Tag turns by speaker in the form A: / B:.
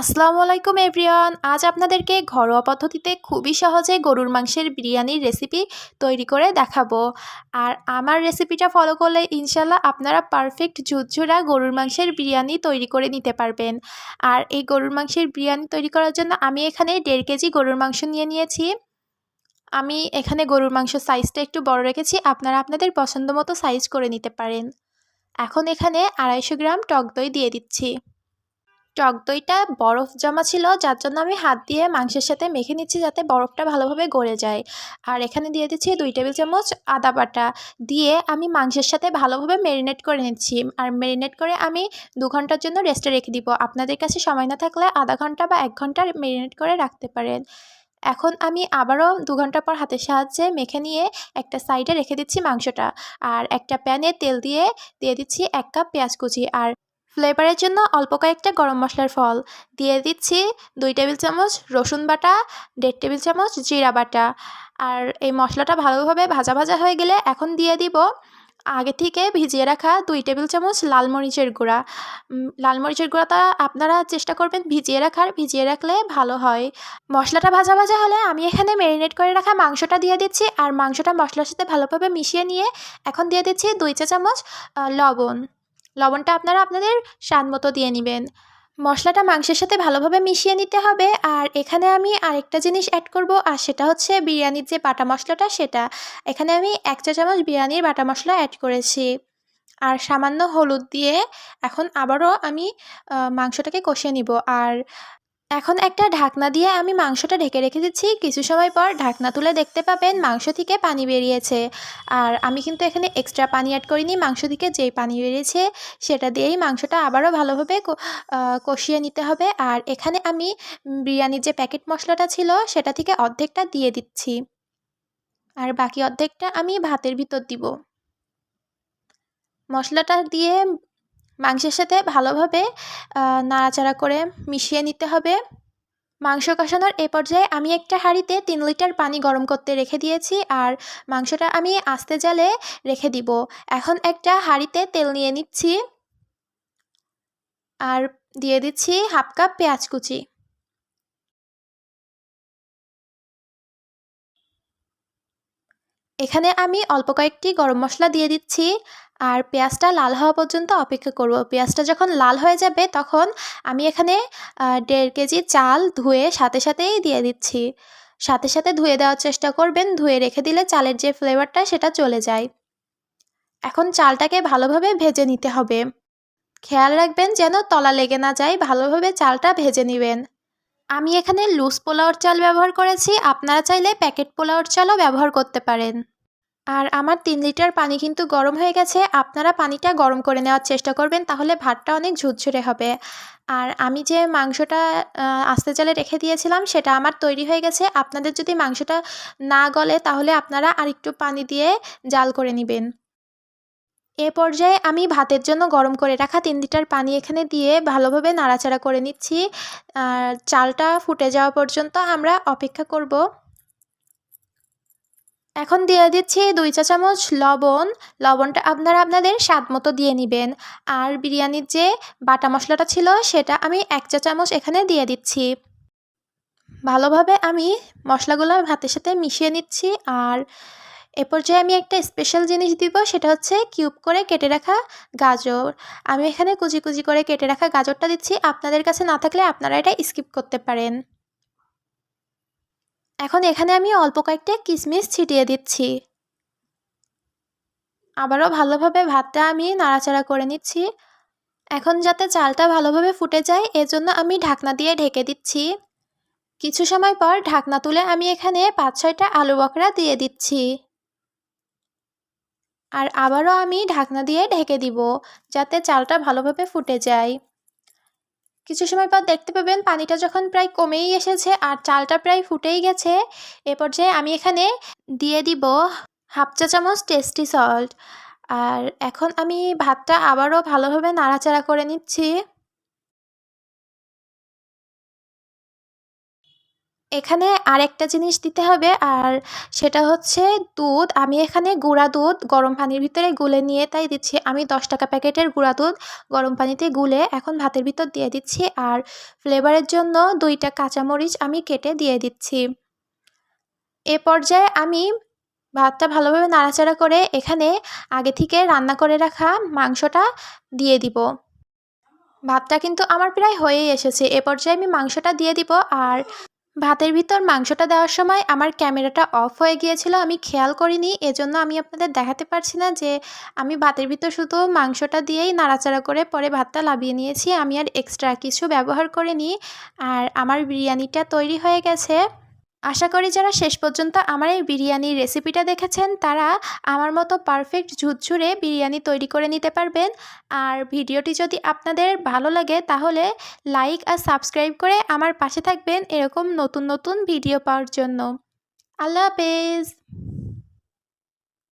A: আসসালামু আলাইকুম এভরিওয়ান। আজ আপনাদেরকে ঘরোয়া পদ্ধতিতে খুবই সহজে গরুর মাংসের বিরিয়ানির রেসিপি তৈরি করে দেখাবো। আর আমার রেসিপিটা ফলো করলে ইনশাল্লাহ আপনারা পারফেক্ট ঝুরঝুরা গরুর মাংসের বিরিয়ানি তৈরি করে নিতে পারবেন। আর এই গরুর মাংসের বিরিয়ানি তৈরি করার জন্য আমি এখানে দেড় কেজি গরুর মাংস নিয়ে নিয়েছি। আমি এখানে গরুর মাংস সাইজটা একটু বড় রেখেছি, আপনারা আপনাদের পছন্দ মতো সাইজ করে নিতে পারেন। এখন এখানে আড়াইশো গ্রাম টক দই দিয়ে দিচ্ছি। টক দইটা বরফ জমা ছিল, যার জন্য আমি হাত দিয়ে মাংসের সাথে মেখে নিচ্ছি যাতে বরফটা ভালোভাবে গড়ে যায়। আর এখানে দিয়ে দিচ্ছি দুই টেবিল চামচ আদা বাটা। দিয়ে আমি মাংসের সাথে ভালোভাবে ম্যারিনেট করে নিচ্ছি। আর ম্যারিনেট করে আমি দু ঘণ্টার জন্য রেস্টে রেখে দিব। আপনাদের কাছে সময় না থাকলে আধা ঘণ্টা বা এক ঘণ্টা ম্যারিনেট করে রাখতে পারেন। এখন আমি আবারও দু ঘণ্টা পর হাতের সাহায্যে মেখে নিয়ে একটা সাইডে রেখে দিচ্ছি মাংসটা। আর একটা প্যানে তেল দিয়ে দিয়ে দিচ্ছি এক কাপ পেঁয়াজ কুচি। আর ফ্লেভারের জন্য অল্প কয়েকটা গরম মশলার ফল। দিয়ে দিচ্ছি দুই টেবিল চামচ রসুন বাটা, দেড় টেবিল চামচ জিরা বাটা। আর এই মশলাটা ভালোভাবে ভাজা ভাজা হয়ে গেলে এখন দিয়ে দিব আগে থেকে ভিজিয়ে রাখা দুই টেবিল চামচ লাল মরিচের গুঁড়া। লাল মরিচের গুঁড়াটা আপনারা চেষ্টা করবেন ভিজিয়ে রাখার, ভিজিয়ে রাখলে ভালো হয়। মশলাটা ভাজা ভাজা হলে আমি এখানে ম্যারিনেট করে রাখা মাংসটা দিয়ে দিচ্ছি আর মাংসটা মশলার সাথে ভালোভাবে মিশিয়ে নিয়ে এখন দিয়ে দিচ্ছি দুই চা চামচ লবণ। লবণটা আপনারা আপনাদের স্বাদ মতো দিয়ে নেবেন। মশলাটা মাংসের সাথে ভালোভাবে মিশিয়ে নিতে হবে। আর এখানে আমি আরেকটা জিনিস অ্যাড করব, আর সেটা হচ্ছে বিরিয়ানির যে বাটা মশলাটা সেটা। এখানে আমি এক চা চামচ বিরিয়ানির বাটা মশলা অ্যাড করেছি। আর সামান্য হলুদ দিয়ে এখন আবারও আমি মাংসটাকে কষে নিব। আর এখন একটা ঢাকনা দিয়ে আমি মাংসটা ঢেকে রেখে দিচ্ছি। কিছু সময় পর ঢাকনা তুলে দেখতে পাবেন মাংস থেকে পানি বেরিয়েছে। আর আমি কিন্তু এখানে এক্সট্রা পানি অ্যাড করিনি, মাংস থেকে যেই পানি বেরিয়েছে সেটা দিয়েই মাংসটা আবারও ভালোভাবে কষিয়ে নিতে হবে। আর এখানে আমি বিরিয়ানির যে প্যাকেট মশলাটা ছিল সেটা থেকে অর্ধেকটা দিয়ে দিচ্ছি। আর বাকি অর্ধেকটা আমি ভাতের ভিতর দিব। মশলাটা দিয়ে মাংসের সাথে ভালোভাবে নাড়াচাড়া করে মিশিয়ে নিতে হবে। মাংস কষানোর এ পর্যায়ে আমি একটা হাঁড়িতে তিন লিটার পানি গরম করতে রেখে দিয়েছি আর মাংসটা আমি আস্তে জালে রেখে দিব। এখন একটা হাঁড়িতে তেল নিয়ে নিচ্ছি। আর দিয়ে দিচ্ছি হাফ কাপ পেঁয়াজ কুচি। এখানে আমি অল্প কয়েকটি গরম মশলা দিয়ে দিচ্ছি। আর পেঁয়াজটা লাল হওয়া পর্যন্ত অপেক্ষা করব। পেঁয়াজটা যখন লাল হয়ে যাবে তখন আমি এখানে দেড় কেজি চাল ধুয়ে সাথে সাথেই দিয়ে দিচ্ছি। সাথে সাথে ধুয়ে দেওয়ার চেষ্টা করবেন। ধুয়ে রেখে দিলে চালের যে ফ্লেভারটা সেটা চলে যায়। এখন চালটাকে ভালোভাবে ভেজে নিতে হবে। খেয়াল রাখবেন যেন তলা লেগে না যায়। ভালোভাবে চালটা ভেজে নেবেন। আমি এখানে লুজ পোলাওর চাল ব্যবহার করেছি। আপনারা চাইলে প্যাকেট পোলাওর চালও ব্যবহার করতে পারেন। আর আমার তিন লিটার পানি কিন্তু গরম হয়ে গেছে, আপনারা পানিটা গরম করে নেওয়ার চেষ্টা করবেন, তাহলে ভাতটা অনেক ঝুরঝুরে হবে। আর আমি যে মাংসটা আস্তে চালে রেখে দিয়েছিলাম, সেটা আমার তৈরি হয়ে গেছে, আপনাদের যদি মাংসটা না গলে, তাহলে আপনারা আরেকটু পানি দিয়ে জাল করে নেবেন। এ পর্যায়ে আমি ভাতের জন্য গরম করে রাখা তিন লিটার পানি এখানে দিয়ে ভালোভাবে নাড়াচাড়া করে নিচ্ছি। আর চালটা ফুটে যাওয়া পর্যন্ত আমরা অপেক্ষা করব। এখন দিয়ে দিচ্ছি দুই চা চামচ লবণ। লবণটা আপনারা আপনাদের স্বাদ মতো দিয়ে নেবেন। আর বিরিয়ানির যে বাটা মশলাটা ছিল, সেটা আমি এক চা চামচ এখানে দিয়ে দিচ্ছি। ভালোভাবে আমি মশলাগুলো ভাতের সাথে মিশিয়ে নিচ্ছি। আর এ পর্যায়ে আমি একটা স্পেশাল জিনিস দিব, সেটা হচ্ছে কিউব করে কেটে রাখা গাজর। আমি এখানে কুচি কুচি করে কেটে রাখা গাজরটা দিচ্ছি। আপনাদের কাছে না থাকলে আপনারা এটা স্কিপ করতে পারেন। এখন এখানে আমি অল্প কয়েকটা কিশমিশ ছিটিয়ে দিচ্ছি। আবারও ভালোভাবে ভাতটা আমি নাড়াচাড়া করে নিচ্ছি। এখন যাতে চালটা ভালোভাবে ফুটে যায়, এজন্য আমি ঢাকনা দিয়ে ঢেকে দিচ্ছি। কিছু সময় পর ঢাকনা তুলে আমি এখানে পাঁচ ছয়টা আলু বকরা দিয়ে দিচ্ছি। আর আবারও আমি ঢাকনা দিয়ে ঢেকে দিব, যাতে চালটা ভালোভাবে ফুটে যায়। কিছু সময় পর দেখতে পাবেন পানিটা যখন প্রায় কমেই এসেছে আর চালটা প্রায় ফুটেই গেছে। এ পর্যায়ে আমি এখানে দিয়ে দিব হাফ চা চামচ টেস্টি সল্ট। আর এখন আমি ভাতটা আবারও ভালোভাবে নাড়াচাড়া করে নিচ্ছি। এখানে আরেকটা জিনিস দিতে হবে, আর সেটা হচ্ছে দুধ। আমি এখানে গুঁড়া দুধ গরম পানির ভিতরে গুলে নিয়ে তাই দিচ্ছি। আমি দশ টাকা প্যাকেটের গুঁড়া দুধ গরম পানিতে গুলে এখন ভাতের ভিতর দিয়ে দিচ্ছি, আর ফ্লেভারের জন্য দুইটা কাঁচামরিচ আমি কেটে দিয়ে দিচ্ছি। এ পর্যায়ে আমি ভাতটা ভালোভাবে নাড়াচাড়া করে এখানে আগে থেকে রান্না করে রাখা মাংসটা দিয়ে দিব। ভাতটা কিন্তু আমার প্রায় হয়েই এসেছে। এ পর্যায়ে আমি মাংসটা দিয়ে দিব, আর ভাতের ভিতর মাংসটা দেওয়ার সময় আমার ক্যামেরাটা অফ হয়ে গিয়েছিল, আমি খেয়াল করিনি, এজন্য আমি আপনাদের দেখাতে পারছি না যে আমি ভাতের ভিতর শুধু মাংসটা দিয়েই নাড়াচাড়া করে পরে ভাতটা লাভিয়ে নিয়েছি, আমি আর এক্সট্রা কিছু ব্যবহার করিনি, আর আমার বিরিয়ানিটা তৈরি হয়ে গেছে। আশা করি যারা শেষ পর্যন্ত আমার এই বিরিয়ানির রেসিপিটা দেখেছেন, তারা আমার মতো পারফেক্ট ঝুরঝুরে বিরিয়ানি তৈরি করে নিতে পারবেন। আর ভিডিওটি যদি আপনাদের ভালো লাগে, তাহলে লাইক আর সাবস্ক্রাইব করে আমার পাশে থাকবেন এরকম নতুন নতুন ভিডিও পাওয়ার জন্য। আল্লাহ হাফেজ!